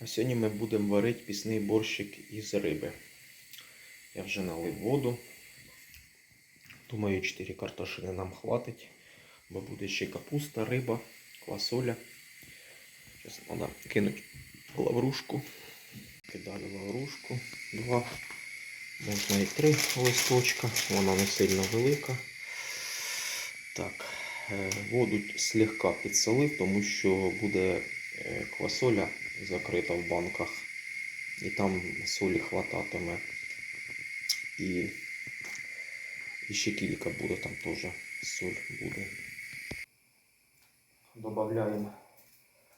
А сьогодні ми будемо варити пісний борщик із риби. Я вже налив воду. Думаю, 4 картошини нам хватить, бо буде ще капуста, риба, квасоля. Зараз треба кинути лаврушку. Кидаю лаврушку. Два. Можна і три листочка. Вона не сильно велика. Так, е, воду слегка підсолив, тому що буде е, квасоля закрита в банках. І там солі хвататиме. І, і ще кілька буде, там теж соль буде. Добавляємо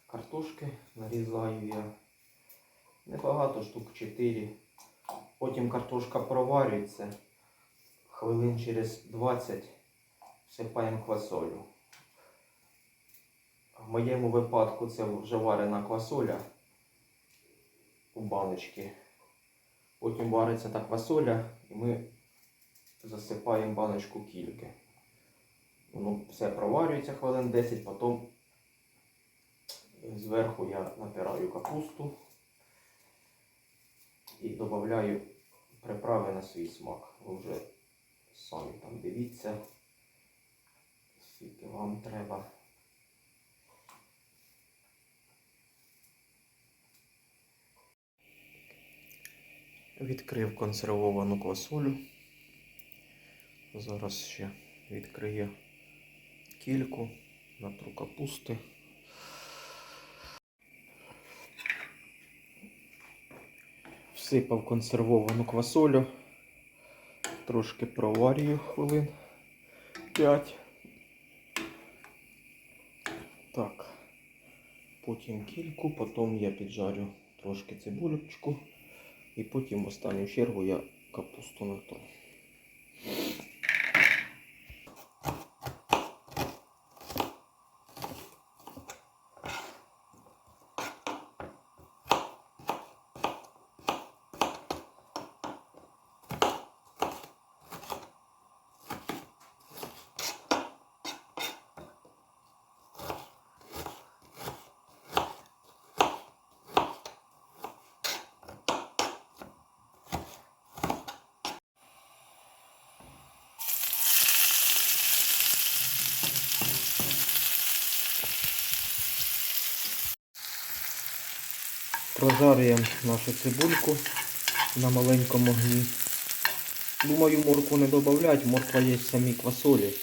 картошки, нарізаю я небагато, штук 4. Потім картошка проварюється. Хвилин через 20 всипаємо квасолю. В моєму випадку це вже варена квасоля у баночці. Потім вариться та квасоля і ми засипаємо баночку кільки. Воно все проварюється хвилин 10, потім зверху я натираю капусту і додаю приправи на свій смак. Ви вже самі там дивіться, скільки вам треба. Відкрив консервовану квасолю. Зараз ще відкрию кільку, натру капусти. Всипав консервовану квасолю. Трошки проварюю хвилин 5. Так. Потім кільку, потім я піджарю трошки цибулечку. І потім в останню чергу я капусту натру. Прожарюємо нашу цибульку на маленькому огні. Думаю, морку не додавати, морква є в самій квасолі,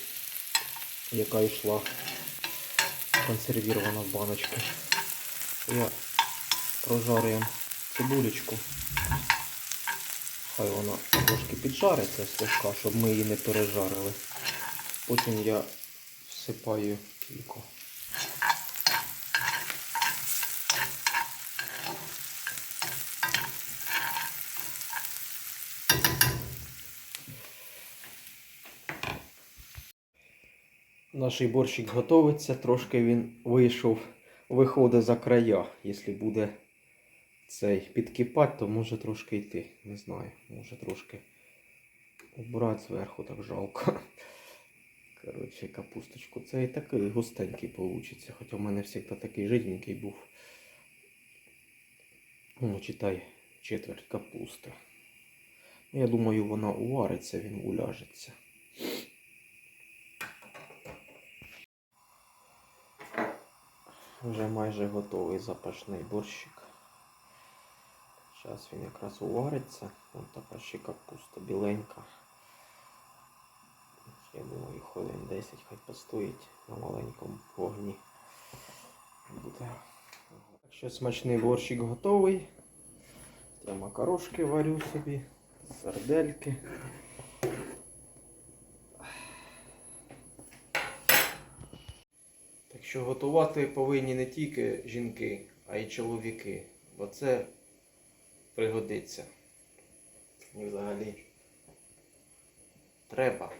яка йшла консервірована в баночку. Я прожарюємо цибулечку. Хай вона трошки піджариться слегка, щоб ми її не пережарили. Потім я всипаю кілько. Наш борщик готовиться, трошки він вийшов, виходить за края. Якщо буде цей підкипати, то може трошки йти. Не знаю, може трошки убрати зверху, так жалко. Коротше, капусточку. Це і такий густенький получиться. Хоча в мене завжди такий жиденький був. Ну, читай, четверть капусти. Ну, Я думаю, вона увариться, він уляжеться. Вже майже готовий запашний борщик. Зараз він якраз увариться. Ось така ще капуста біленька. Я думаю, хвилин 10 хай постоїть на маленькому вогні. Буде. Так що смачний борщик готовий. Я макарошки варю собі, сардельки. Так що готувати повинні не тільки жінки, а й чоловіки. Бо це пригодиться. І взагалі треба.